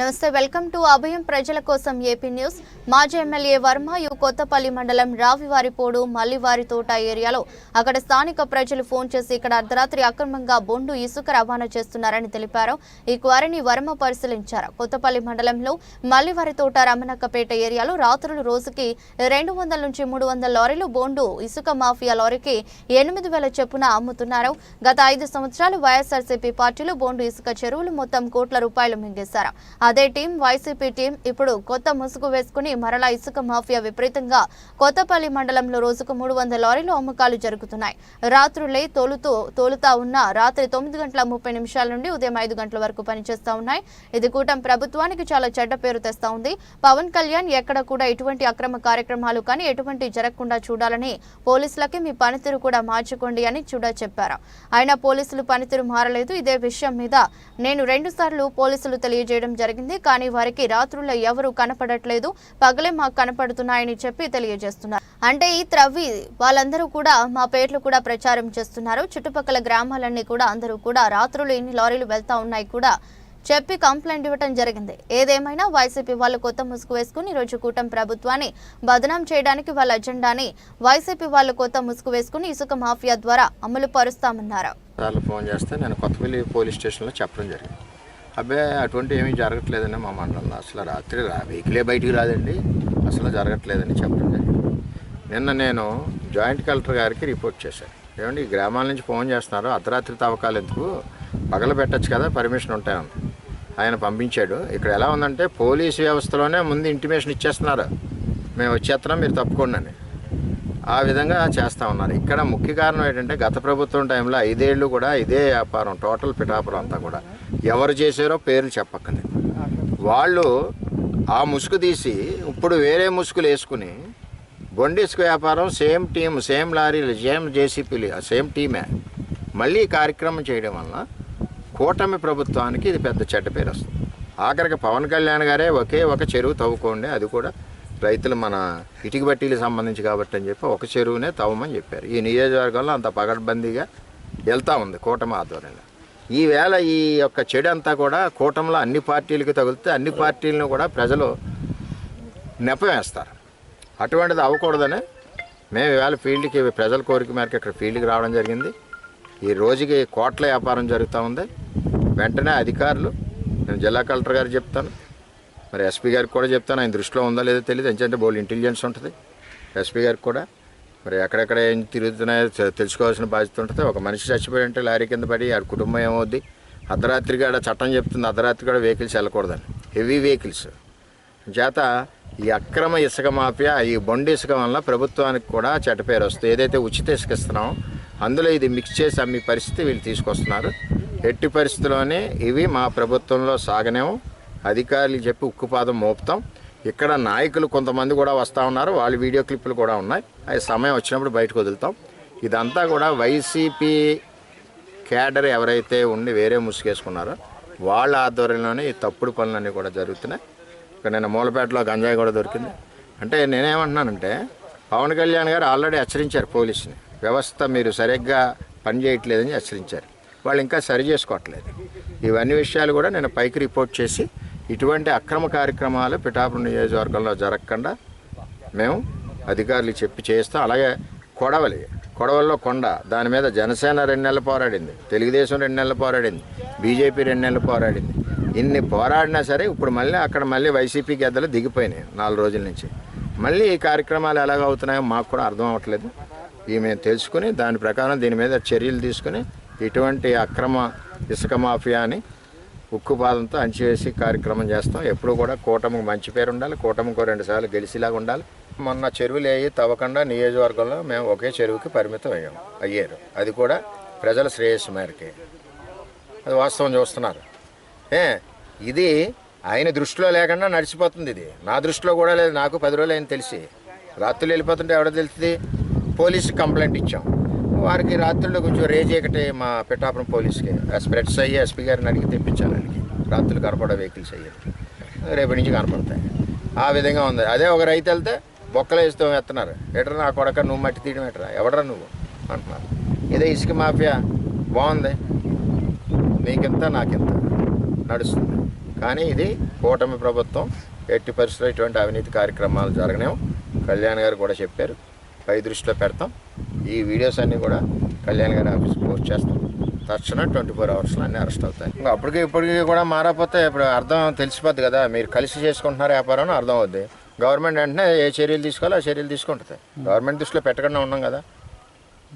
నమస్తే welcome to అభయం ప్రజల కోసం ఏపీ న్యూస్. మాజీ ఎమ్మెల్యే వర్మ యు కొత్తపల్లి మండలం రావివారిపోడు మల్లివారి తోట ఏరియాలో అక్కడ స్థానిక ప్రజలు ఫోన్ చేసి ఇక్కడ అర్ధరాత్రి అక్రమంగా బొండు ఇసుక రవాణా చేస్తున్నారని తెలిపారు. ఈ క్వారీని వర్మ పరిశీలించారు. కొత్తపల్లి మండలంలో మల్లివారి తోట రమణక్కపేట ఏరియాలో రాత్రులు రోజుకి రెండు వందల నుంచి మూడు వందల లారీలు బొండు ఇసుక మాఫియా లారీకి ఎనిమిది వేల చొప్పున అమ్ముతున్నారు. గత ఐదు సంవత్సరాలు వైఎస్ఆర్సీపీ పార్టీలు బోండు ఇసుక చెరువులు మొత్తం కోట్ల రూపాయలు మింగేశారు. అదే టీం వైసీపీ టీం ఇప్పుడు కొత్త ముసుగు వేసుకుని మరలా ఇసుక మాఫియా విపరీతంగా కొత్తపల్లి మండలంలో రోజుకు మూడు వందల లారీలు అమ్మకాలు జరుగుతున్నాయి. రాత్రులే తోలుతూ తోలుతా ఉన్న రాత్రి తొమ్మిది గంటల ముప్పై నిమిషాల నుండి ఉదయం ఐదు గంటల వరకు పనిచేస్తా ఉన్నాయి. ఇది కూటమి ప్రభుత్వానికి చాలా చెడ్డ పేరు తెస్తా ఉంది. పవన్ కళ్యాణ్ ఎక్కడ కూడా ఎటువంటి అక్రమ కార్యక్రమాలు కానీ ఎటువంటి జరగకుండా చూడాలని పోలీసులకి మీ పనితీరు కూడా మార్చుకోండి అని చూడా చెప్పారు. అయినా పోలీసులు పనితీరు మారలేదు. ఇదే విషయం మీద నేను రెండు సార్లు పోలీసులు తెలియజేయడం జరిగింది. కానీ వారికి రాత్రుల్లో ఎవరు కనపడట్లేదు. పగలే మాకు కనపడుతున్నాయని చెప్పి తెలియజేస్తున్నారు. అంటే ఈ త్రవ్వి వాళ్ళందరూ కూడా మా పేర్లు కూడా ప్రచారం చేస్తున్నారు. చుట్టుపక్కల గ్రామాలన్నీ కూడా అందరూ కూడా రాత్రులు ఇన్ని లారీలు వెళ్తా ఉన్నాయి కూడా చెప్పి కంప్లైంట్ ఇవ్వడం జరిగింది. ఏదేమైనా వైసీపీ వాళ్ళు కొత్త ముసుగు వేసుకుని ఈరోజు రోజు కూటమి ప్రభుత్వాన్ని బదనాం చేయడానికి వాళ్ళ అజెండాని వైసీపీ వాళ్ళు కొత్త ముసుగు వేసుకుని ఇసుక మాఫియా ద్వారా అమలు పరుస్తామన్నారు. ఫోన్ చేస్తే నేను కొత్తపల్లి పోలీస్ స్టేషన్లో చెప్పడం జరిగింది. అబ్బాయి అటువంటి ఏమీ జరగట్లేదని మా మండలంలో. అసలు రాత్రి రా వెహికలే బయటికి రాదండి. అసలు జరగట్లేదని చెప్పడం. జరిగింది నిన్న నేను జాయింట్ కలెక్టర్ గారికి రిపోర్ట్ చేశాను. ఏమండి ఈ గ్రామాల నుంచి ఫోన్ చేస్తున్నారు. అర్ధరాత్రి తవ్వకాలు ఎందుకు? పగల పెట్టచ్చు కదా పర్మిషన్ ఉంటాయని. ఆయన పంపించాడు. ఇక్కడ ఎలా ఉందంటే పోలీసు వ్యవస్థలోనే ముందు ఇంటిమేషన్ ఇచ్చేస్తున్నారు. మేము వచ్చేస్తున్నాం మీరు తప్పుకోండి అని. ఆ విధంగా చేస్తూ ఉన్నారు. ఇక్కడ ముఖ్య కారణం ఏంటంటే గత ప్రభుత్వం టైంలో ఐదేళ్ళు కూడా ఇదే వ్యాపారం టోటల్ పిఠాపురం అంతా కూడా. ఎవరు చేశారో పేర్లు చెప్పక్కనే వాళ్ళు ఆ ముసుగు తీసి ఇప్పుడు వేరే ముసుగులు వేసుకుని బొండిస్క్ వ్యాపారం సేమ్ టీం సేమ్ లారీలు సేమ్ జేసీపీలు సేమ్ టీమే మళ్ళీ కార్యక్రమం చేయడం వలన కూటమి ప్రభుత్వానికి ఇది పెద్ద చెడ్డ పేరు వస్తుంది. ఆఖరికి పవన్ కళ్యాణ్ గారే ఒకే ఒక చెరువు తవ్వుకోండి అది కూడా రైతులు మన ఇటుక బట్టీలకు సంబంధించి కాబట్టి అని చెప్పి ఒక చెరువునే తవ్వమని చెప్పారు. ఈ నియోజకవర్గంలో అంత పగడ్బందీగా వెళ్తూ ఉంది కూటమి ఆధ్వర్యంలో. ఈవేళ ఈ యొక్క చెడు అంతా కూడా కూటమిలో అన్ని పార్టీలకు తగిలితే అన్ని పార్టీలను కూడా ప్రజలు నెపవేస్తారు అటువంటిది అవ్వకూడదని మేము ఈవేళ ఫీల్డ్కి ప్రజల కోరిక మేరకు ఇక్కడ ఫీల్డ్కి రావడం జరిగింది. ఈ రోజుకి కోట్ల వ్యాపారం జరుగుతూ ఉంది. వెంటనే అధికారులు నేను జిల్లా కలెక్టర్ గారు చెప్తాను. మరి ఎస్పీ గారికి కూడా చెప్తాను ఆయన దృష్టిలో ఉందో లేదో తెలియదు ఎందుకంటే బోల్ ఇంటెలిజెన్స్ ఉంటుంది. ఎస్పీ గారికి కూడా మరి ఎక్కడెక్కడ ఏం తిరుగుతున్నాయో తెలుసుకోవాల్సిన బాధ్యత ఉంటుంది. ఒక మనిషి చచ్చిపోయి ఉంటే లారీ కింద పడి ఆ కుటుంబం ఏమవుద్ది? అర్ధరాత్రి కాడ చట్టం చెప్తుంది అర్ధరాత్రి కాడ వెహికల్స్ వెళ్ళకూడదని. Heavy vehicles. చేత ఈ అక్రమ ఇసుక మాఫియా ఈ బొండి ఇసుక వల్ల ప్రభుత్వానికి కూడా చెడ్డ పేరు వస్తుంది. ఏదైతే ఉచిత ఇసుక ఇస్తున్నామో అందులో ఇది మిక్స్ చేసి అమ్మే పరిస్థితి వీళ్ళు తీసుకొస్తున్నారు. ఎట్టి పరిస్థితుల్లోనే ఇవి మా ప్రభుత్వంలో సాగనేమో అధికారులు చెప్పి ఉక్కుపాదం మోపుతాం. ఇక్కడ నాయకులు కొంతమంది కూడా వస్తూ ఉన్నారు. వాళ్ళ వీడియో క్లిప్పులు కూడా ఉన్నాయి. అవి సమయం వచ్చినప్పుడు బయటకు వదులుతాం. ఇదంతా కూడా వైసీపీ క్యాడర్ ఎవరైతే ఉండి వేరే ముసుగేసుకున్నారో వాళ్ళ ఆధ్వర్యంలోనే ఈ తప్పుడు పనులన్నీ కూడా జరుగుతున్నాయి. ఇక్కడ నేను మూలపేటలో గంజాయి కూడా దొరికింది. అంటే నేనేమంటున్నానంటే పవన్ కళ్యాణ్ గారు ఆల్రెడీ హెచ్చరించారు పోలీసుని. వ్యవస్థ మీరు సరిగ్గా పనిచేయట్లేదని హెచ్చరించారు. వాళ్ళు ఇంకా సరి చేసుకోవట్లేదు. ఇవన్నీ విషయాలు కూడా నేను పైకి రిపోర్ట్ చేసి ఇటువంటి అక్రమ కార్యక్రమాలు పిఠాపురం నియోజకవర్గంలో జరగకుండా మేము అధికారులు చెప్పి చేస్తాం. అలాగే కొడవలి కొడవల్లో కొండ దాని మీద జనసేన రెండు నెలలు పోరాడింది తెలుగుదేశం రెండు నెలలు పోరాడింది బీజేపీ రెండు నెలలు పోరాడింది. ఇన్ని పోరాడినా సరే ఇప్పుడు మళ్ళీ అక్కడ మళ్ళీ వైసీపీ గద్దలు దిగిపోయినాయి నాలుగు రోజుల నుంచి. మళ్ళీ ఈ కార్యక్రమాలు ఎలాగ అవుతున్నాయో మాకు కూడా అర్థం అవ్వట్లేదు. ఇవి మేము తెలుసుకుని దాని ప్రకారం దీని మీద చర్యలు తీసుకుని ఇటువంటి అక్రమ ఇసుక మాఫియాని ఉక్కు బాధంతో అంచివేసి కార్యక్రమం చేస్తాం. ఎప్పుడు కూడా కూటమికి మంచి పేరు ఉండాలి కూటమికి రెండు సార్లు గెలిచేలాగా ఉండాలి. మొన్న చెరువులు అయ్యి తవ్వకుండా నియోజకవర్గంలో మేము ఒకే చెరువుకి పరిమితం అయ్యాం అయ్యారు. అది కూడా ప్రజల శ్రేయస్సు మేరకే. అది వాస్తవం చూస్తున్నారు. ఏ ఇది ఆయన దృష్టిలో లేకుండా నడిచిపోతుంది ఇది. నా దృష్టిలో కూడా లేదు నాకు పది రోజులు అయింది తెలిసి. రాత్రులు వెళ్ళిపోతుంటే ఎవడో తెలుస్తుంది పోలీస్కి కంప్లైంట్ ఇచ్చాం. వారికి రాత్రుల్లో కొంచెం రేజ్ ఒకటి మా పిఠాపురం పోలీస్కి. స్ప్రెడ్స్ అయ్యి ఎస్పీ గారిని అడిగి తెప్పించాలి రాత్రులు కనపడే వెహికల్స్ అయ్యి. రేపటి నుంచి కనపడతాయి. ఆ విధంగా ఉంది. అదే ఒక రైతు వెళ్తే బొక్కలు వేస్తూ ఎత్తున్నారు. ఎట్రా నా కొడక నువ్వు మట్టి తీయడం ఎటరా? ఎవడరా నువ్వు? అంటున్నారు. ఇదే ఇసుక మాఫియా. బాగుంది. నీకింత నాకింత. నడుస్తుంది. కానీ ఇది కూటమి ప్రభుత్వం ఎట్టి పరిస్థితుల్లో ఇటువంటి అవినీతి కార్యక్రమాలు జరగనేం. కళ్యాణ్ గారు కూడా చెప్పారు. పై దృష్టిలో పెడతాం. ఈ వీడియోస్ అన్నీ కూడా కళ్యాణ్ గారి ఆఫీస్ పోస్ట్ చేస్తాం. తక్షణం ట్వంటీ ఫోర్ అవర్స్లో అన్నీ అరెస్ట్ అవుతాయి. ఇంకా అప్పటికి ఇప్పటికి కూడా మారకపోతే ఇప్పుడు అర్థం తెలిసిపోద్ది కదా మీరు కలిసి చేసుకుంటున్నారు వ్యాపారం అర్థం అవుద్ది. గవర్నమెంట్ వెంటనే ఏ చర్యలు తీసుకోవాలో ఆ చర్యలు తీసుకుంటుంది. గవర్నమెంట్ దృష్టిలో పెట్టకుండా ఉన్నాం కదా.